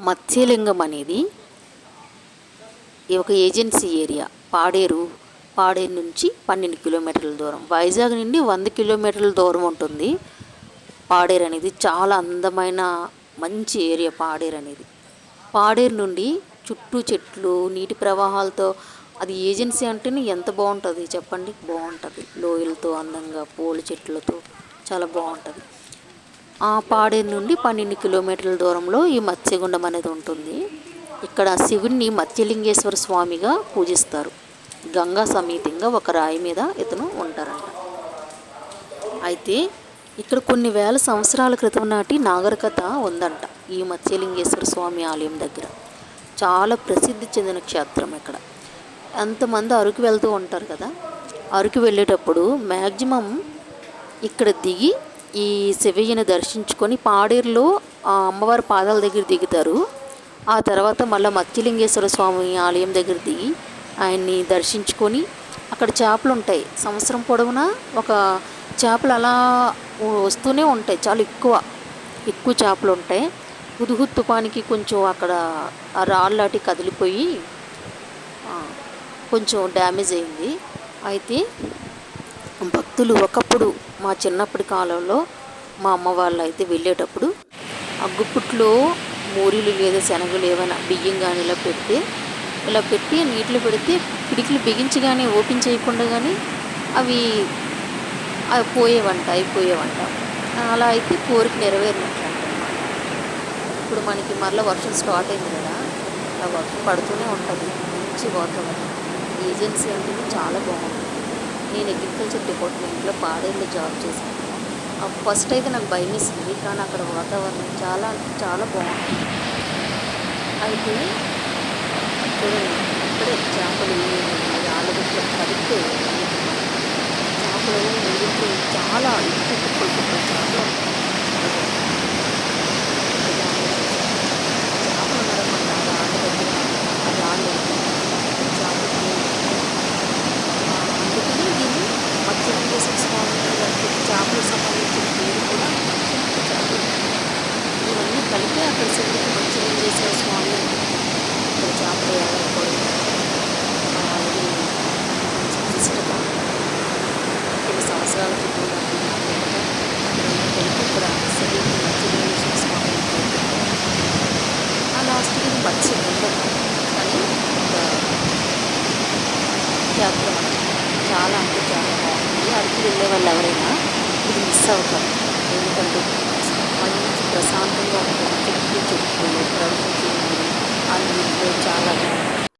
మత్స్యలింగం అనేది ఈ ఒక ఏజెన్సీ ఏరియా. పాడేరు పాడేరు నుంచి పన్నెండు కిలోమీటర్ల దూరం. వైజాగ్ నుండి వంద కిలోమీటర్ల దూరం ఉంటుంది. పాడేరు అనేది చాలా అందమైన మంచి ఏరియా పాడేరు అనేది. పాడేరు నుండి చుట్టూ చెట్లు నీటి ప్రవాహాలతో అది ఏజెన్సీ అంటేనే ఎంత బాగుంటుంది చెప్పండి? బాగుంటుంది. లోయలతో అందంగా పూల చెట్లతో చాలా బాగుంటుంది. పాడేరు నుండి పన్నెండు కిలోమీటర్ల దూరంలో ఈ మత్స్యగుండం అనేది ఉంటుంది. ఇక్కడ శివుణ్ణి మత్స్యలింగేశ్వర స్వామిగా పూజిస్తారు. గంగా సమేతంగా ఒక రాయి మీద ఇతను ఉంటారంట. అయితే ఇక్కడ కొన్ని వేల సంవత్సరాల క్రితం నాటి నాగరికత ఉందంట ఈ మత్స్యలింగేశ్వర స్వామి ఆలయం దగ్గర. చాలా ప్రసిద్ధి చెందిన క్షేత్రం ఇక్కడ. ఎంతమంది అరకు వెళ్తూ ఉంటారు కదా? అరకు వెళ్ళేటప్పుడు మ్యాక్సిమం ఇక్కడ దిగి ఈ శివయ్యని దర్శించుకొని పాడేరులో ఆ అమ్మవారి పాదాల దగ్గర దిగుతారు. ఆ తర్వాత మళ్ళీ మత్స్యలింగేశ్వర స్వామి ఆలయం దగ్గర దిగి ఆయన్ని దర్శించుకొని అక్కడ చేపలు ఉంటాయి. సంవత్సరం పొడవునా ఒక చేపలు అలా వస్తూనే ఉంటాయి. చాలా ఎక్కువ ఎక్కువ చేపలు ఉంటాయి. హుదుహు తుపానికి కొంచెం అక్కడ ఆ రాళ్ళాటి కదిలిపోయి కొంచెం డ్యామేజ్ అయింది. అయితే భక్తులు ఒకప్పుడు మా చిన్నప్పటి కాలంలో మా అమ్మ వాళ్ళు అయితే వెళ్ళేటప్పుడు అగ్గుపుట్లో మూరీలు లేదా శనగలు ఏమైనా బియ్యం కానీ ఇలా పెడితే ఇలా పెట్టి నీటిలో పెడితే పిడికిలు బిగించగానే ఓపెన్ చేయకుండా కానీ అవి అవి పోయేవంట అయిపోయేవంట. అలా అయితే కోరిక నెరవేరినట్టు ఇప్పుడు మనకి మరలా వర్షం స్టార్ట్ అయింది కదా అలా వర్షం పడుతూనే ఉంటుంది. మంచి వాతావరణం. ఏజెన్సీ అంటే చాలా బాగుంటుంది నేను అగ్రికల్చర్ డిపార్ట్మెంట్లో పాడేళ్ళు జాబ్ చేశాను. ఫస్ట్ అయితే నాకు భయం వేసింది కానీ అక్కడ వాతావరణం చాలా చాలా బాగుంటుంది అయితే చూడండి ఇక్కడే చేపలు ఆలుగడ్డలు కడిగితే చేపలు చాలా ఎక్కువ కుప్పలు కుప్పలు చేపలు చేపలు ఉండడం రాళ్ళ దగ్గర ఆ రాళ్ళు చేపలు అందుకని దీన్ని మత్స్యలింగేశ్వర స్వామి గారికి చేపలకు సంబంధించిన పేరు కూడా మత్స్యలింగ చేపలు ఇవన్నీ కలిపి అక్కడ శివుడికి మత్స్యలింగేశ్వర స్వామి ఇక్కడ చేపలు వేయాలనుకోవడం అది మంచి విశిష్టత కొన్ని సంవత్సరాల క్రితం నాకు నాకేమో ఇవన్నీ కలిపి ఇక్కడ శివుడికి మత్స్యలింగేశ్వర స్వామి ఆ లాస్ట్కి ఇది మత్స్యం ఉండదు కానీ ఒక యాత్ర చాలా అంటే చాలా బాగుంది అరకు వాళ్ళు ఎవరైనా ఇది మిస్ అవుతారు. ఎందుకంటే మంచి ప్రశాంతంగా ఉంటుంది చెట్లు చెట్లు ప్రకృతి అందులో చాలా